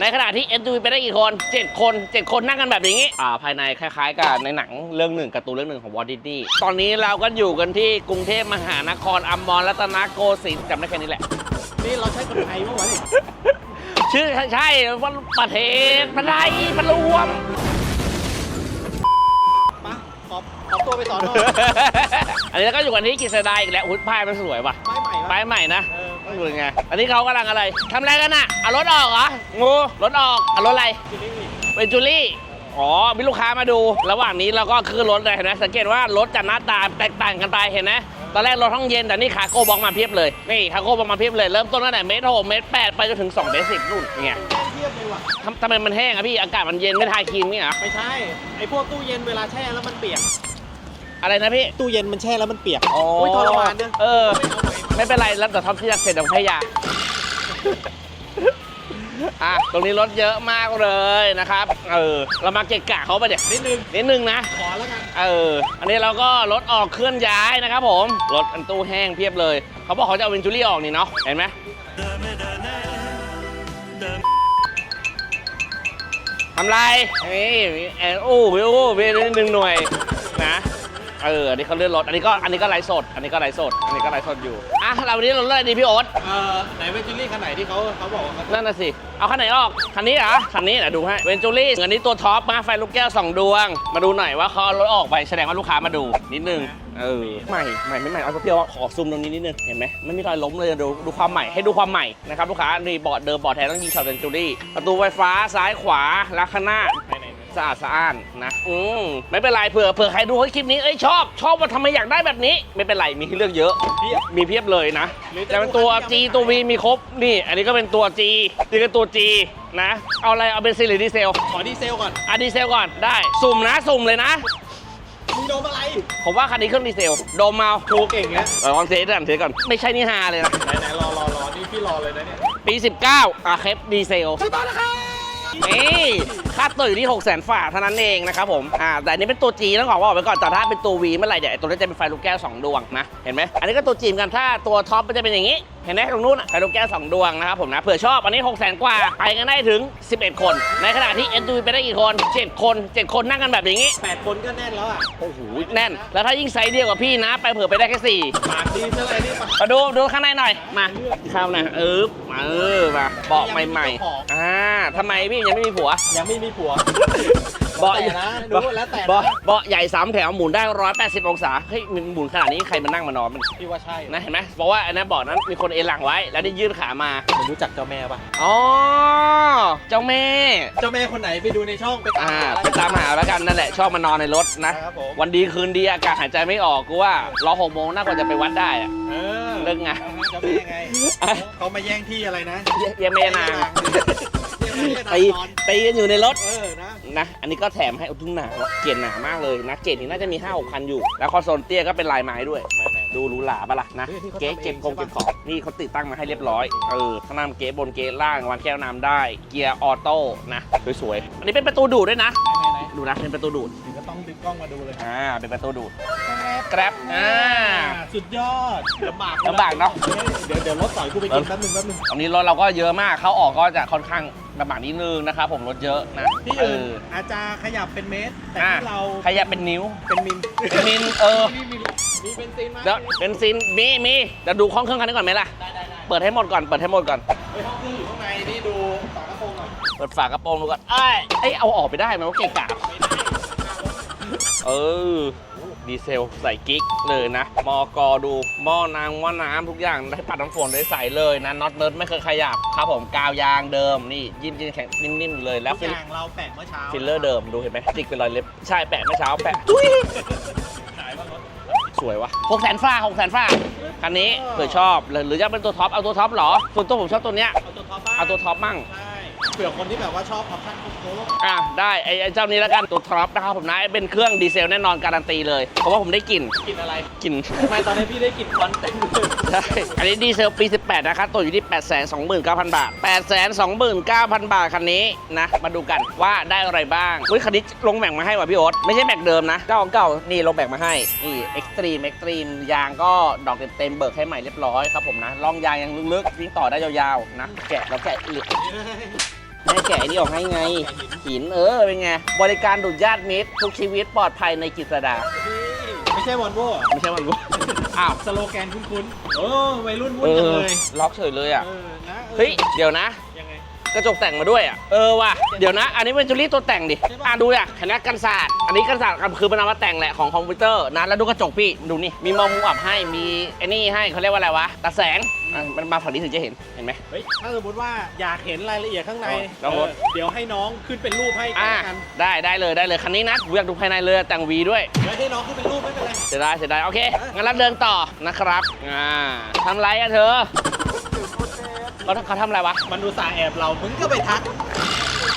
ในขณะที่ SUV ไปได้กี่คน 7 คน 7 คนนั่งกันแบบนี้ อ่า ภายในคล้ายๆ กับในหนังเรื่องหนึ่งการ์ตูนเรื่องหนึ่งของวอร์ดิสนีย์ตอนนี้เราก็อยู่กันที่กรุงเทพมหานครอมรรัตนโกสินทร์จำได้แค่นี้แหละ นี่เราใช้คนไทยเมื่อวานนี่ชื่อใช่ว่าประเทศประไทยประรวม ปะขอบขอบตัวไปสอนอ อันนี้เราก็อยู่กันที่กิษดาอีกแล้วหุ้ยป้ายมันสวยว่ะ ป้ายใหม่ปะป้ายใหม่นะ เออต้ องดูไง อันนี้เขากำลังอะไรทำอะไรกันน่ะเอารถออกเหรอ งูรถออกเอารถอะไรซีรีส์เป็นจูลี่ อ๋อ มีลูกค้ามาดู ระหว่างนี้เราก็ขึ้นรถเลยเห็นไหมสังเกตว่ารถจะหน้าตาแตกต่างกันไปเห็นไหมตอนแรกรถห้องเย็นแต่นี่คาโก้บล็อกมาเพียบเลย นี่คาโก้บล็อกมาเพียบเลย เริ่มต้นตั้งแต่เมตรหกเมตรแปดไปจนถึง2เมตรสิบนู่นไงเทียบเลยว่ะทำทำไมมันแห้งอะพี่ อากาศมันเย็นไม่ทายครีมนี่เหรอไม่ใช่ ไอพวกตู้เย็นเวลาแช่แล้วมันเปียก อะไรนะพี่ ตู้เย็นมันแช่แล้วมันเปียกอ๋อโอ้ยทรมานเนี่ยเออ ไม่เอาไป ไม่เป็นไรแล้วแต่ท็อปที่จะเสร็จของพยาอะตรงนี้รถเยอะมากเลยนะครับ เออ เรามาเกะกะเขาไปเดี๋ยวนิดนึง นิดนึงนะ ขอแล้วกัน เออ อันนี้เราก็รถออกเคลื่อนย้ายนะครับผม รถอันตู้แห้งเพียบเลย เขาบอกเขาจะเอาเวนจูรี่ออกนี่เนาะ เห็นไหมทำไรนี่แอนอู้วิววิวนิดนึงหน่วยนะ เอออันนี้เขาเลื่อนรถอันนี้ก็อันนี้ก็ไลฟ์สด อันนี้ก็ไลฟ์สด อันนี้ก็ไลฟ์สดอยู่อะเราวันนี้เราเลือกอะไรดีพี่โอ๊ตเออไหนเวจิลี่คันไหนที่เขาเขาบอกว่าเขานั่นน่ะสิเอาคันไหนออกคันนี้เหรอคันนี้เดี๋ยวดูให้เวนจูรี่อันนี้ตัวท็อปมาไฟลูกแก้ว2ดวง มาดูหน่อยว่าเขาเอารถออกไปแสดงว่าลูกค้ามาดูนิดนึงเออใหม่ใหม่ไม่ใหม่เอาเพียวๆขอซูมตรงนี้นิดนึงเห็นไหมไม่มีรอยล้มเลยดูดูความใหม่ให้ดูความใหม่นะครับลูกค้านี่เบาะเดิมเบาะแท้ต้องยิงช็อตเวนจูรี่ประตูไฟฟ้าซ้ายขวาและข้างหน้าไหนไหน สะอาดสะอ้านนะอืมไม่เป็นไรเผื่อเผื่อใครดูคลิปนี้เอ้ยชอบ ชอบว่าทำไมอยากได้แบบนี้ ไม่เป็นไรมีให้เลือกเยอะ เพียบ มีเพียบเลยนะ หรือจะ แต่เป็นตัวดูคัน G ที่ยังไม่ตัว V มีครบ นี่ อันนี้ก็เป็นตัว G นี่ก็ตัว G นะ เอาอะไร เอาเบนซินหรือดีเซลขอดีเซลก่อน อะดีเซลก่อน ได้ สุ่มนะ สุ่มเลยนะ มึงโดนอะไรผมว่าคันนี้เครื่องดีเซลโดมเมาโชว์เก่งนะเออลองเทสก่อนเทสก่อน ไม่ใช่นี่ฮาเลยนะ ไหนไหนรอรอรอนี่พี่รอเลยนะเนี่ย ปี 19อะเคปดีเซลใช่ป่ะนะครับ นี่ค่าตัวอยู่ที่6 0 0 0 0ฝ่าเท่านั้นเองนะครับผมอ่าแต่อันนี้เป็นตัว G ต้องขอบอกไว้ก่อนแต่ถ้าเป็นตัว V เมื่อไหร่เดี๋ยวไอ้ตัวนี้จะเป็นไฟลูกแก้ว 2 ดวงนะเห็นไหมอันนี้ก็ตัว G เหมือนกันถ้าตัวท็อปมันจะเป็นอย่างนี้ เห็นไหมตรงนู้นอะไฟลูกแก้ว 2 ดวงนะครับผมนะเผื่อชอบอันนี้6 0 0 0 0 0กว่าไปกันได้ถึง 11 คน ในขณะที่ SUV ไปได้กี่คน 7 คน 7 คนนั่งกันแบบนี้แปดคนก็แน่นแล้วอะโอ้โหแน่น แล้วถ้ายิ่งไซส์เดียวกับพี่นะ ไปเผื่อไปได้แค่สี่ปากดีเท่าไหร่นี่ปะมาดูดูข้างในหน่อยมาเข้านะเออมา เออมาเบาะใหม่ๆอ่าทำไมพี่ยังไม่มีผัว ยังไม่มีผัว เบาะแต่นะดูแล้วแต่นะ เบาะเบาะใหญ่สามแถวหมุนได้ 180 องศาเฮ้ยมันหมุนขนาดนี้ใครมานั่งมานอนมันพี่ว่าใช่นะเห็นไหมบอกว่าอันนั้นเบาะนั้นมีคนเอนหลังไว้ แล้วได้ยื่นขามามึงรู้จักเจ้าแม่ปะอ๋อเจ้าแม่ เจ้าแม่คนไหนไปดูในช่องไปตามอ่าหา ไปตามหาแล้วกันนั่นแหละชอบมานอนในรถนะครับผม วันดีคืนดีอากาศหายใจไม่ออกกูว่ารอหกโมงน่ากว่าจะไปวัดได้อะ เออเลิกงานเจ้าแม่ไงเขามาแย่งที่อะไรนะเยเยเมนางเยเมนาง ตีนอนตีกันอยู่ในรถ เออนะนะ อันนี้ก็แถมให้อุทุงหนาวะเกียร์หนามากเลยนะ เกรดนี้น่าจะมี5 6คันอยู่ แล้วคอนโซลเตี้ยก็เป็นลายไม้ด้วย ดูหรูหราปะล่ะนะเฮ้ยนี่เขาเก๊ทำเองเก็บกงใช่ปะเก็บของนี่เขาติดตั้งมาให้เรียบร้อย เออ ข้างหน้ามันเก๊บนเก๊ล่างวางแก้วน้ำได้ เกียร์ออโต้นะ สวยๆ อันนี้เป็นประตูดูดด้วยนะไหนดูนะ เป็นประตูดูดๆถึงก็ ต้องดึงกล้องมาดูเลยอ่าเป็นประตูดูดแกร็บอ่า สุดยอดลำบากลำบากเนอะ เดี๋ยวเดี๋ยวรถต่อยกูไปกินแป๊บนึงแป๊บนึงตอนนี้รถเราก็เยอะมากเข้าออกก็จะค่อนข้างลำบากนิดนึงนะครับผมรถเยอะนะที่เออื่นออาจจะขยับเป็นเมตร แต่อ่าที่เราขยับเป็นนิ้วเป็นมิลเป็นมิลเออมีมีมีเบนซินไหมแล้วเป็นซินมีมีเดี๋ยวดูห้องเครื่องคันนี้ก่อนไหมล่ะ ได้ได้ได้เปิดให้หมดก่อนเปิดให้หมดก่อนเฮ้ยห้องเครื่องอยู่ข้างในนี่ดูฝากระโปรงหน่อยเปิดฝากระโปรงดูก่อนเอ้ยเอ้ยเอาออกไปได้ไหมว่าเกะกะไม่ได้ เออ ดีเซลใส่กิ๊กเลยนะ มอกอดูหม้อนางหม้อน้ำทุกอย่างได้ปัดน้ำฝนได้ใส่เลยนะน็อตเนิร์ดไม่เคยขยับครับผมกาวยางเดิมนี่ยิ้มยิ้มแข็งนิ่มๆเลยแล้วทุฟิกลอย่างเราแปะเมื่อเช้าฟิลเลอร์เดิมดูเห็นไหมจิกเป็นรอยเล็บใช่แปะเมื่อเช้าแปะทุยขายว่ารถสวยวะหกแสนฟ้าหกแสนฟ้าคันนี้เผื่อชอบหรือหรือจะเป็นตัวท็อปเอาตัวท็อปเหรอส่วนตัวผมชอบตัวเนี้ยเอาตัวท็อปบ้างเอาตัวท็อปมั่ง ใช่ เผื่อคนที่แบบว่าชอบออปชั่นโค้งอะได้ไอ้ไอ้เจ้านี้แล้วกันตัวท็อปนะครับผมนะเป็นเครื่องดีเซลแน่นอนการันตีเลยเพราะว่าผมได้กลิ่นๆกินอะไรกลิ่น ทำไมตอนนี้พี่ได้กลิ่นควันเต็มเลยใช่ อันนี้ดีเซลปี 18 นะครับ ตัวอยู่ที่ 8 2 9 0 0 0 บาท 8 2 9 0 0 0 บาท คันนี้นะ มาดูกันว่าได้อะไรบ้าง อุ้ย คันนี้ลงแบ่งมาให้ว่ะพี่โอ๊ตไม่ใช่แบ่งเดิมนะ เจ้าเก่า นี่ลงแบ่งมาให้ นี่เอ็กซ์ตรีมเอ็กซ์ตรีมยางก็ดอกเต็มๆเบิกให้ใหม่เรียบร้อยครับผมนะล่องยางยังลึกๆวิ่งต่อได้ยาวๆนะ แกะแล้วแกะอีก ให้แกะไอ้นี่ออกให้ไง หินเออเป็นไง บริการดุจญาติมิตรทุกชีวิตปลอดภัยในกิจสดา ไม่ใช่วอลโว่ไม่ใช่วันรู้อ้าวสโลแกนคุ้นๆ โอ้วัยรุ่นวุ่เอนจังอเลยล็อกเฉยเลยอะ เออนะออเฮ้ย เดี๋ยวนะ ยังไง กระจกแต่งมาด้วยอะ เออว่ะ เดี๋ยวนะ อันนี้เป็นจูรี่ตัวแต่งดิใช่ปะอะดูอะเห็นไหมกันศาสตร์อันนี้กันศาสตร์คือมันเอามาแต่งแหละของคอมพิวเตอร์นะ แล้วดูกระจกพี่ ดูนี่ มีมองมุมอับให้ มีไอ้นี่ให้เขาเรียกว่าอะไรวะ ตาแสงอะมันมาฝั่งนี้ถึงจะเห็น เห็นไหม เฮ้ยถ้าสมมติว่าอยากเห็นรายละเอียดข้างในครับผมเออเดี๋ยวให้น้องขึ้นเป็นรูปให้กันอ่าแล้วกันได้ได้เลยได้เลยคันนี้นะกูอยากดูภายในเลยแต่งวีด้วย เดี๋ยวให้น้องขึ้นเป็นรูปไม่เป็นไร เสียดายเสียดายโอเค งั้นเราเดินต่อนะครับ อ่าทำไรอะเธอ เขาเขาทำอะไรวะ มันดูสาแอบเรา มึงก็ไปทัก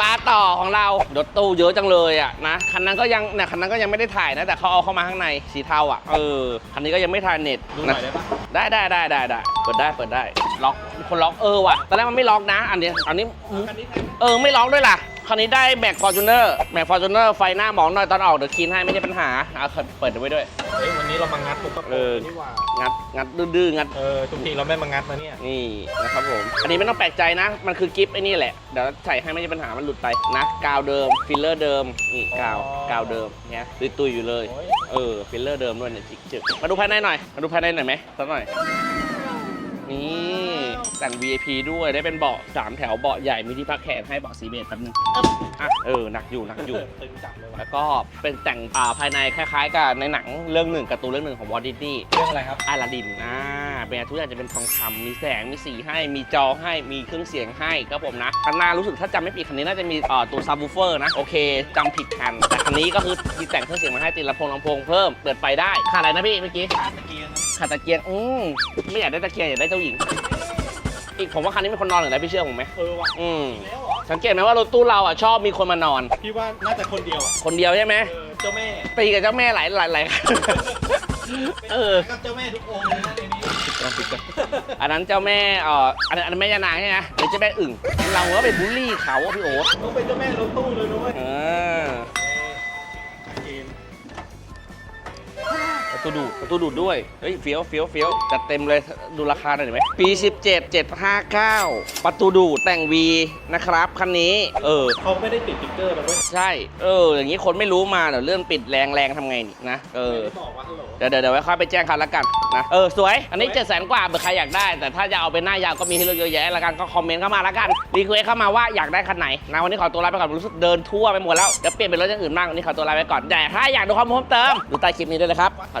ปลาต่อของเรารถตู้เยอะจังเลยอะนะ คันนั้นก็ยังเนี่ยคันนั้นก็ยังไม่ได้ถ่ายนะ แต่เขาเอาเข้ามาข้างในสีเทาอะ เออ คันนี้ก็ยังไม่ถ่ายเน็ตดูหน่นะอยได้ปะได้ได้ได้ได้ได้เปิดได้เปิดได้ ล็อก คนล็อกเออว่ะ ตอนแรกมันไม่ล็อกนะ อันนี้ อันนี้คันนี้แพงเออ ไม่ล็อกด้วยล่ะ คันนี้ได้แม็กฟอร์จูเนอร์แม็กฟอร์จูเนอร์ไฟหน้าหมองหน่อยตอนออกเดี๋ยวคีนให้ไม่ใช่ปัญหาเอาเปิดไว้ด้วย เฮ้ยวันนี้เรามางัดตุ๊กตาเออ นี่หว่า งัดงัดดื้อๆงัด เออทุกทีเราไม่มางัดนะเนี่ย นี่นะครับผม อันนี้ไม่ต้องแปลกใจนะ มันคือกิฟต์ไอ้นี่แหละ เดี๋ยวใส่ให้ไม่ใช่ปัญหา มันหลุดไปนะ กาวเดิม ฟิลเลอร์เดิม นี่กาวกาวเดิมเนี่ยตุยตุยๆอยู่เลย โอ้ยเออ ฟิลเลอร์เดิมด้วยเนี่ยจิกจึกมาดูภายในหน่อย มาดูภายในหน่อยไหมสักหน่อย นี่ แต่ง VIP ด้วยได้เป็นเบาะสามแถวเบาะใหญ่มีที่พักแขนให้เบาะสีเบจแป๊บนึงอะเออหนักอยู่หนักอยู่ ตึงจับเลยว่ะแล้วก็เป็นแต่งอ่าภายในคล้ายๆ กับในหนังเรื่องหนึ่งการ์ตูนเรื่องหนึ่งของวอร์ดิสนีย์เรื่องอะไรครับ อาลาดินอ่าเป็นไงทุกอย่างจะเป็นทองคำมีแสงมีสีให้มีจอให้มีเครื่องเสียงให้ครับผมนะคันหน้ารู้สึกถ้าจำไม่ผิดคันนี้น่าจะมีเอ่อตัวซับวูเฟอร์นะโอเคจำผิดคันแต่คันนี้ก็คือมีแต่งเครื่องเสียงมาให้ติดลำโพงลำโพงเพิ่มเปิดไฟได้ขาดอะไรนะพี่เมื่อกี้ขาตะเกียงนะขาดตะเกียงอืมไม่อยากได้ตะเกียงอยากได้เจ้าหญิง อีกผมว่าคันนี้เป็นคนนอนหรือไงพี่เชื่อผมไหมเออว่ะอืมแล้วเหรอสังเกตไหมว่ารถตู้เราอะชอบมีคนมานอน พี่ว่าน่าจะคนเดียวอะคนเดียวใช่ไหมเออเจ้าแม่ตีกับเจ้าแม่หลายหลายหลายเออกับเจ้าแม่ทุกองค์เลยนะในนี้อันนั้นเจ้าแม่เอ่ออันนั้นอันนั้นแม่ยานางใช่ไหมหรือเจ้าแม่อึ่ง เราก็ไปบูลลี่เขาอะพี่โอ๊ตต้องเป็นเจ้าแม่รถตู้เลยด้วยเออ ประตูดูดประตูดูดด้วย เฮ้ยเฟี้ยวเฟี้ยวเฟี้ยวจัดเต็มเลยดูราคาหน่อยได้ไหมปี 17 759 ประตูดูดแต่ง V นะครับคันนี้ เออ เขาไม่ได้ติดติ๊กเกอร์นะเว้ยใช่ เออ อย่างนี้คนไม่รู้มาเดี๋ยวเรื่องปิดแรงแรงทำไงนี่นะ เออ ไม่ได้บอกว่าฮัลโหล เดี๋ยวเดี๋ยวเดี๋ยวไว้ค่อยไปแจ้งเขาแล้วกันนะ เออ สวย อันนี้7 0 0 0 0 0กว่าเบอร์ใครอยากได้ แต่ถ้าจะเอาเป็นหน้ายาวก็มีให้เลือกเยอะแยะแล้วกันก็คอมเมนต์เข้ามาแล้วกันรีเควสเข้ามาว่าอยากได้คันไหนนะวันนี้ขอตัวลาไปก่อนรู้สึกเดินทั่วไปหมดแล้วเดี๋ยวเปลี่ยนเป็นรถอย่างอื่นบ้างวันนี้ขอตัวลาไปก่อนแต่ถ้าอยากดูข้อมูลเพิ่มเติมดูใต้คลิปนี้ด้วยเลยครับขอ